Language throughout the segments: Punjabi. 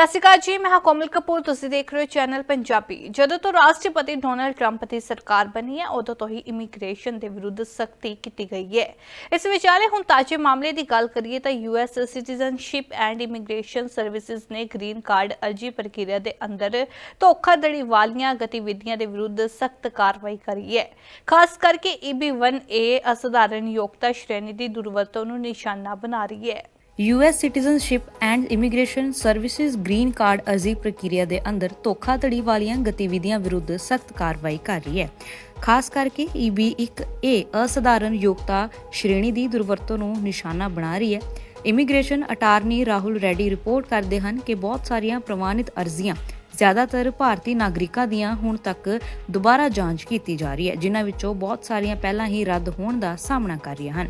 ਸਤਿ ਸ਼੍ਰੀ ਅਕਾਲ ਜੀ, ਮੈਂ ਹਾਂ ਕੋਮਲ ਕਪੂਰ, ਤੁਸੀਂ ਦੇਖ ਰਹੇ ਹੋ ਚੈਨਲ ਪੰਜਾਬੀ। ਜਦੋਂ ਤੋਂ ਰਾਸ਼ਟਰਪਤੀ ਡੋਨਲਡ ਟਰੰਪ ਦੀ ਸਰਕਾਰ ਬਣੀ ਹੈ, ਉਦੋਂ ਤੋਂ ਹੀ ਇਮੀਗ੍ਰੇਸ਼ਨ ਦੇ ਵਿਰੁੱਧ ਸਖਤੀ ਕੀਤੀ ਗਈ ਹੈ। ਇਸ ਵਿਚਾਲੇ ਹੁਣ ਤਾਜ਼ੇ ਮਾਮਲੇ ਦੀ ਗੱਲ ਕਰੀਏ ਤਾਂ US citizenship and immigration services ਨੇ ਗ੍ਰੀਨ ਕਾਰਡ ਅਰਜੀ ਪ੍ਰਕਿਰਿਆ ਦੇ ਅੰਦਰ ਧੋਖਾਧੜੀ ਵਾਲੀਆਂ ਗਤੀਵਿਧੀਆਂ ਦੇ ਵਿਰੁੱਧ ਸਖਤ ਕਾਰਵਾਈ ਕਰੀ ਹੈ। ਖਾਸ ਕਰਕੇ E EB1A ਅਸਧਾਰਨ ਯੋਗਤਾ ਸ਼੍ਰੇਣੀ ਦੀ ਦੁਰਵਰਤੋਂ ਨੂੰ ਨਿਸ਼ਾਨਾ ਬਣਾ ਰਹੀ ਹੈ। US citizenship and immigration services green card ਅਰਜ਼ੀ ਪ੍ਰਕਿਰਿਆ ਦੇ ਅੰਦਰ ਧੋਖਾਧੜੀ ਵਾਲੀਆਂ ਗਤੀਵਿਧੀਆਂ ਵਿਰੁੱਧ ਸਖਤ ਕਾਰਵਾਈ ਕਰ ਰਹੀ ਹੈ। ਖਾਸ ਕਰਕੇ E EB1A ਅਸਧਾਰਨ ਯੋਗਤਾ ਸ਼੍ਰੇਣੀ ਦੀ ਦੁਰਵਰਤੋਂ ਨੂੰ ਨਿਸ਼ਾਨਾ ਬਣਾ ਰਹੀ ਹੈ। Immigration attorney Rahul Reddy report ਕਰਦੇ ਹਨ ਕਿ ਬਹੁਤ ਸਾਰੀਆਂ ਪ੍ਰਮਾਣਿਤ ਅਰਜ਼ੀਆਂ ਜ਼ਿਆਦਾਤਰ ਭਾਰਤੀ ਨਾਗਰਿਕਾਂ ਦੀਆਂ ਹੁਣ ਤੱਕ ਦੁਬਾਰਾ ਜਾਂਚ ਕੀਤੀ ਜਾ ਰਹੀ ਹੈ, ਜਿਨ੍ਹਾਂ ਵਿੱਚੋਂ ਬਹੁਤ ਸਾਰੀਆਂ ਪਹਿਲਾਂ ਹੀ ਰੱਦ ਹੋਣ ਦਾ ਸਾਹਮਣਾ ਕਰ ਰਹੀਆਂ ਹਨ।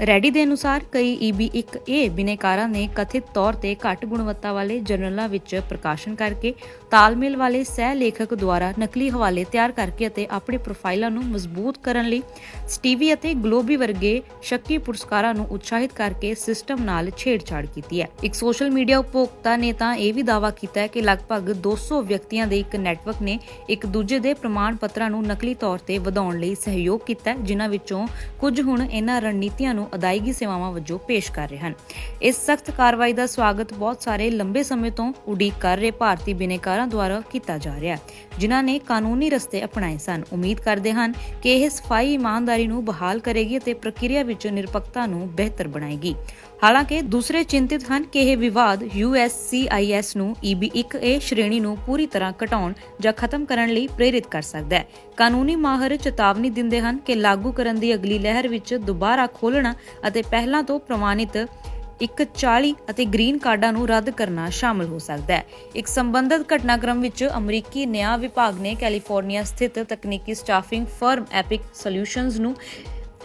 ਰੈਡੀ ਦੇ ਅਨੁਸਾਰ ਕਈ E EB1A ਬਿਨੇਕਾਰਾਂ ਨੇ ਕਥਿਤ ਤੌਰ ਤੇ ਘੱਟ ਗੁਣਵੱਤਾ ਵਾਲੇ ਜਰਨਲਾਂ ਵਿੱਚ ਪ੍ਰਕਾਸ਼ਨ ਕਰਕੇ ਤਾਲਮੇਲ ਵਾਲੇ ਸਹਿ ਲੇਖਕ ਦੁਆਰਾ ਨਕਲੀ ਹਵਾਲੇ ਤਿਆਰ ਕਰਕੇ ਅਤੇ ਆਪਣੀ ਪ੍ਰੋਫਾਈਲਾਂ ਨੂੰ ਮਜ਼ਬੂਤ ਕਰਨ ਲਈ ਸਟੀਵੀ ਅਤੇ ਗਲੋਬੀ ਵਰਗੇ ਸ਼ੱਕੀ ਪੁਰਸਕਾਰਾਂ ਨੂੰ ਉਤਸ਼ਾਹਿਤ ਕਰਕੇ ਸਿਸਟਮ ਨਾਲ ਛੇੜਛਾੜ ਕੀਤੀ ਹੈ। ਇੱਕ ਸੋਸ਼ਲ ਮੀਡੀਆ ਉਪਭੋਗਤਾ ਨੇ ਤਾਂ ਇਹ ਵੀ ਦਾਅਵਾ ਕੀਤਾ ਹੈ ਕਿ ਲਗਭਗ 200 ਵਿਅਕਤੀਆਂ ਦੇ ਇੱਕ ਨੈਟਵਰਕ ਨੇ ਇੱਕ ਦੂਜੇ ਦੇ ਪ੍ਰਮਾਣ ਪੱਤਰਾਂ ਨੂੰ ਨਕਲੀ ਤੌਰ ਤੇ ਵਧਾਉਣ ਲਈ ਸਹਿਯੋਗ ਕੀਤਾ ਜਿਨ੍ਹਾਂ ਵਿੱਚੋਂ ਕੁਝ ਹੁਣ ਇਹਨਾਂ ਰਣਨੀਤੀਆਂ ਨੂੰ ਅਦਾਇਗੀ ਸੇਵਾਵਾਂ ਵਜੋਂ ਪੇਸ਼ ਕਰ ਰਹੇ ਹਨ। ਇਸ ਸਖਤ ਕਾਰਵਾਈ ਦਾ ਸਵਾਗਤ ਬਹੁਤ ਸਾਰੇ ਲੰਬੇ ਸਮੇਂ ਤੋਂ ਉਡੀਕ ਕਰ ਰਹੇ ਭਾਰਤੀ ਬਿਨੇਕਾਰਾਂ ਦੁਆਰਾ ਕੀਤਾ ਜਾ ਰਿਹਾ ਹੈ, ਜਿਨ੍ਹਾਂ ਨੇ ਕਾਨੂੰਨੀ ਰਸਤੇ ਅਪਣਾਏ ਸਨ। ਉਮੀਦ ਕਰਦੇ ਹਨ ਕਿ ਇਹ ਸਫ਼ਾਈ ਇਮਾਨਦਾਰੀ ਨੂੰ ਬਹਾਲ ਕਰੇਗੀ ਅਤੇ ਪ੍ਰਕਿਰਿਆ ਵਿੱਚ ਨਿਰਪੱਖਤਾ ਨੂੰ ਬਿਹਤਰ ਬਣਾਏਗੀ। ਹਾਲਾਂਕਿ ਦੂਸਰੇ ਚਿੰਤਿਤ ਹਨ ਕਿ ਇਹ ਵਿਵਾਦ USCIS ਨੂੰ EB1A ਸ਼੍ਰੇਣੀ ਨੂੰ ਪੂਰੀ ਤਰ੍ਹਾਂ ਘਟਾਉਣ ਜਾਂ ਖਤਮ ਕਰਨ ਲਈ ਪ੍ਰੇਰਿਤ ਕਰ ਸਕਦਾ ਹੈ। ਕਾਨੂੰਨੀ ਮਾਹਰ ਚੇਤਾਵਨੀ ਦਿੰਦੇ ਹਨ ਕਿ ਲਾਗੂ ਕਰਨ ਦੀ ਅਗਲੀ ਲਹਿਰ ਵਿੱਚ ਦੁਬਾਰਾ ਖੋਲਣਾ ਅਤੇ ਪਹਿਲਾਂ ਤੋਂ ਪ੍ਰਮਾਣਿਤ ਇੱਕ 40 ਅਤੇ ਗ੍ਰੀਨ ਕਾਰਡਾਂ ਨੂੰ ਰੱਦ ਕਰਨਾ ਸ਼ਾਮਲ ਹੋ ਸਕਦਾ ਹੈ। ਇੱਕ ਸੰਬੰਧਿਤ ਘਟਨਾਕ੍ਰਮ ਵਿੱਚ ਅਮਰੀਕੀ ਨਿਆਂ ਵਿਭਾਗ ਨੇ ਕੈਲੀਫੋਰਨੀਆ ਸਥਿਤ ਤਕਨੀਕੀ ਸਟਾਫਿੰਗ ਫਰਮ ਐਪਿਕ ਸੋਲਿਊਸ਼ਨਜ਼ ਨੂੰ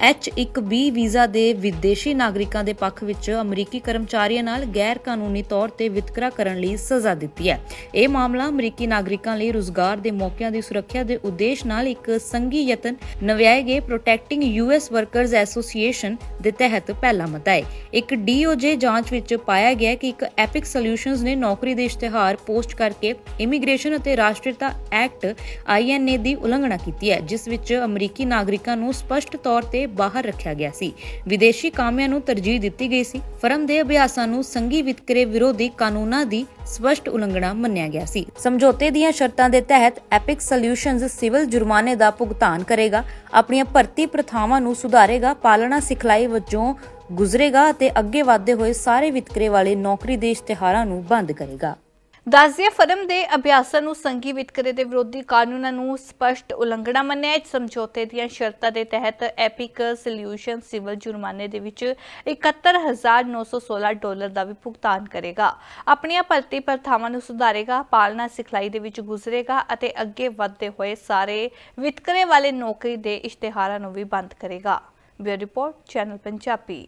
H1B ਵੀਜ਼ਾ ਦੇ ਵਿਦੇਸ਼ੀ ਨਾਗਰਿਕਾਂ ਦੇ ਪੱਖ ਵਿੱਚ ਅਮਰੀਕੀ ਕਰਮਚਾਰੀਆਂ ਨਾਲ ਗੈਰ ਕਾਨੂੰਨੀ ਤੌਰ ਤੇ ਵਿਤਕਰਾ ਕਰਨ ਲਈ ਸਜ਼ਾ ਦਿੱਤੀ ਹੈ। ਇਹ ਮਾਮਲਾ ਅਮਰੀਕੀ ਨਾਗਰਿਕਾਂ ਲਈ ਰੁਜ਼ਗਾਰ ਦੇ ਮੌਕਿਆਂ ਦੀ ਸੁਰੱਖਿਆ ਦੇ ਉਦੇਸ਼ ਨਾਲ ਇੱਕ ਸੰਘੀ ਯਤਨ ਨਵਿਆਏ ਗਏ ਪ੍ਰੋਟੈਕਟਿੰਗ ਯੂਐਸ ਵਰਕਰਜ਼ ਐਸੋਸੀਏਸ਼ਨ ਦੇ ਤਹਿਤ ਪਹਿਲਾ ਮਤਾ ਹੈ। ਇੱਕ ਡੀਓਜੇ ਜਾਂਚ ਵਿੱਚ ਪਾਇਆ ਗਿਆ ਕਿ ਇੱਕ ਐਪਿਕ ਸੋਲਿਊਸ਼ਨਜ਼ ਨੇ ਨੌਕਰੀ ਦੇ ਇਸ਼ਤਿਹਾਰ ਪੋਸਟ ਕਰਕੇ ਇਮੀਗ੍ਰੇਸ਼ਨ ਅਤੇ ਰਾਸ਼ਟਰੀਅਤਾ ਐਕਟ ਆਈਐਨਏ ਦੀ ਉਲੰਘਣਾ ਕੀਤੀ ਹੈ, ਜਿਸ ਵਿੱਚ ਅਮਰੀਕੀ ਨਾਗਰਿਕਾਂ ਨੂੰ ਸਪਸ਼ਟ ਤੌਰ ਤੇ ਬਾਹਰ ਰੱਖਿਆ ਗਿਆ ਸੀ। ਵਿਦੇਸ਼ੀ ਕਾਮਿਆਂ ਨੂੰ ਤਰਜੀਹ ਦਿੱਤੀ ਗਈ ਸੀ। ਫਰਮ ਦੇ ਅਭਿਆਸਾਂ ਨੂੰ ਸੰਘੀ ਵਿਤਕਰੇ ਵਿਰੋਧੀ ਕਾਨੂੰਨਾਂ ਦੀ ਸਪਸ਼ਟ ਉਲੰਘਣਾ ਮੰਨਿਆ ਗਿਆ ਸੀ। ਸਮਝੌਤੇ ਦੀਆਂ ਸ਼ਰਤਾਂ ਦੇ ਤਹਿਤ ਐਪਿਕ ਸੋਲਿਊਸ਼ਨਜ਼ ਸਿਵਲ ਜੁਰਮਾਨੇ ਦਾ ਭੁਗਤਾਨ ਕਰੇਗਾ, ਆਪਣੀਆਂ ਭਰਤੀ ਪ੍ਰਥਾਵਾਂ ਨੂੰ ਸੁਧਾਰੇਗਾ, ਪਾਲਣਾ ਸਿਖਲਾਈ ਵਜੋਂ ਗੁਜ਼ਰੇਗਾ ਅਤੇ ਅੱਗੇ ਵਧਦੇ ਹੋਏ ਸਾਰੇ ਵਿਤਕਰੇ ਵਾਲੇ ਨੌਕਰੀ ਦੇ ਇਸ਼ਤਿਹਾਰਾਂ ਨੂੰ ਬੰਦ ਕਰੇਗਾ। ਦੱਸਦੀਏ ਫਰਮ ਦੇ ਅਭਿਆਸਾਂ ਨੂੰ ਸੰਘੀ ਵਿਤਕਰੇ ਦੇ ਵਿਰੋਧੀ ਕਾਨੂੰਨਾਂ ਨੂੰ ਸਪਸ਼ਟ ਉਲੰਘਣਾ ਮੰਨਿਆ। ਇਸ ਸਮਝੌਤੇ ਦੀਆਂ ਸ਼ਰਤਾਂ ਦੇ ਤਹਿਤ ਐਪਿਕ ਸੋਲਿਊਸ਼ਨ ਸਿਵਲ ਜੁਰਮਾਨੇ ਦੇ ਵਿੱਚ 71916 ਡਾਲਰ ਦਾ ਵੀ ਭੁਗਤਾਨ ਕਰੇਗਾ। ਆਪਣੀਆਂ ਭਰਤੀ ਪ੍ਰਥਾਵਾਂ ਨੂੰ ਸੁਧਾਰੇਗਾ, ਪਾਲਣਾ ਸਿਖਲਾਈ ਦੇ ਵਿੱਚ ਗੁਜ਼ਰੇਗਾ ਅਤੇ ਅੱਗੇ ਵਧਦੇ ਹੋਏ ਸਾਰੇ ਵਿਤਕਰੇ ਵਾਲੇ ਨੌਕਰੀ ਦੇ ਇਸ਼ਤਿਹਾਰਾਂ ਨੂੰ ਵੀ ਬੰਦ ਕਰੇਗਾ। Bureau report, channel Punjabi.